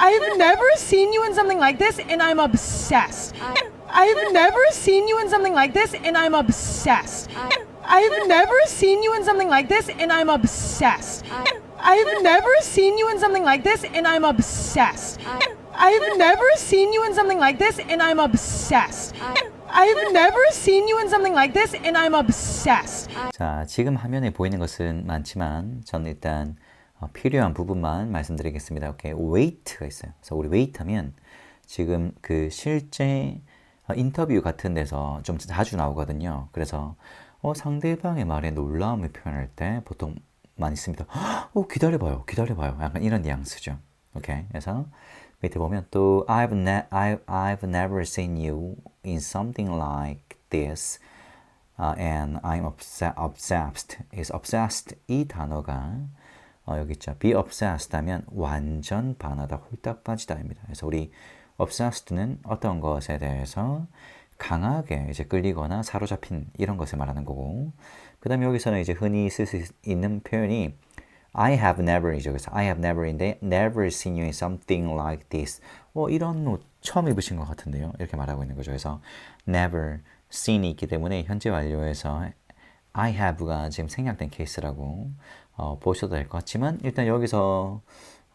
I've never seen you in something like this and I'm obsessed. I've never seen you in something like this and I'm obsessed. I've never seen you in something like this and I'm obsessed. I've never seen you in something like this and I'm obsessed. I've never seen you in something like this and I'm obsessed. I've never seen you in something like this and I'm obsessed. 자, 지금 화면에 보이는 것은 많지만 저는 일단 어, 필요한 부분만 말씀드리겠습니다. 오케이. wait가 있어요. 그래서 우리 wait 하면 지금 그 실제 어, 인터뷰 같은 데서 좀 자주 나오거든요. 그래서 어, 상대방의 말에 놀라움을 표현할 때 보통 많이 씁니다. 어, 기다려봐요. 기다려봐요. 약간 이런 뉘앙스죠. 오케이. 그래서 밑에 보면 또 I've, ne- I, I've never seen you in something like this. 아, and I'm obse- obsessed. is obsessed 이 단어가 어, 여기 있죠. be obsessed 하면 완전 반하다, 홀딱 빠지다입니다. 그래서 우리 obsessed는 어떤 것에 대해서 강하게 이제 끌리거나 사로잡힌 이런 것을 말하는 거고, 그 다음에 여기서는 이제 흔히 쓸 수 있는 표현이 I have never이죠. 그래서 I have never인데 never seen you in something like this. 어, 이런 옷 처음 입으신 것 같은데요. 이렇게 말하고 있는 거죠. 그래서 never seen이 있기 때문에 현재 완료에서 I have가 지금 생략된 케이스라고 어, 보셔도 될 것 같지만 일단 여기서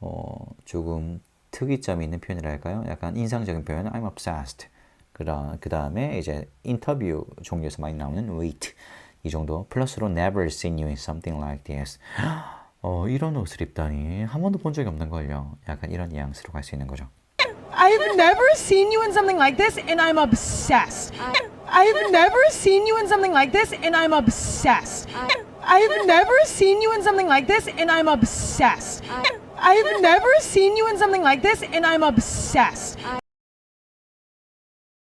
어, 조금 특이점이 있는 표현이랄까요? 약간 인상적인 표현 I'm obsessed. 그다 그 다음에 이제 인터뷰 종류에서 많이 나오는 wait 이 정도 플러스로 never seen you in something like this. 어, 이런 옷을 입다니 한 번도 본 적이 없는 걸요. 약간 이런 뉘앙스로 갈 수 있는 거죠. I've never seen you in something like this and I'm obsessed. I've never seen you in something like this and I'm obsessed. I've never seen you in something like this and I'm obsessed. I've never seen you in something like this and I'm obsessed.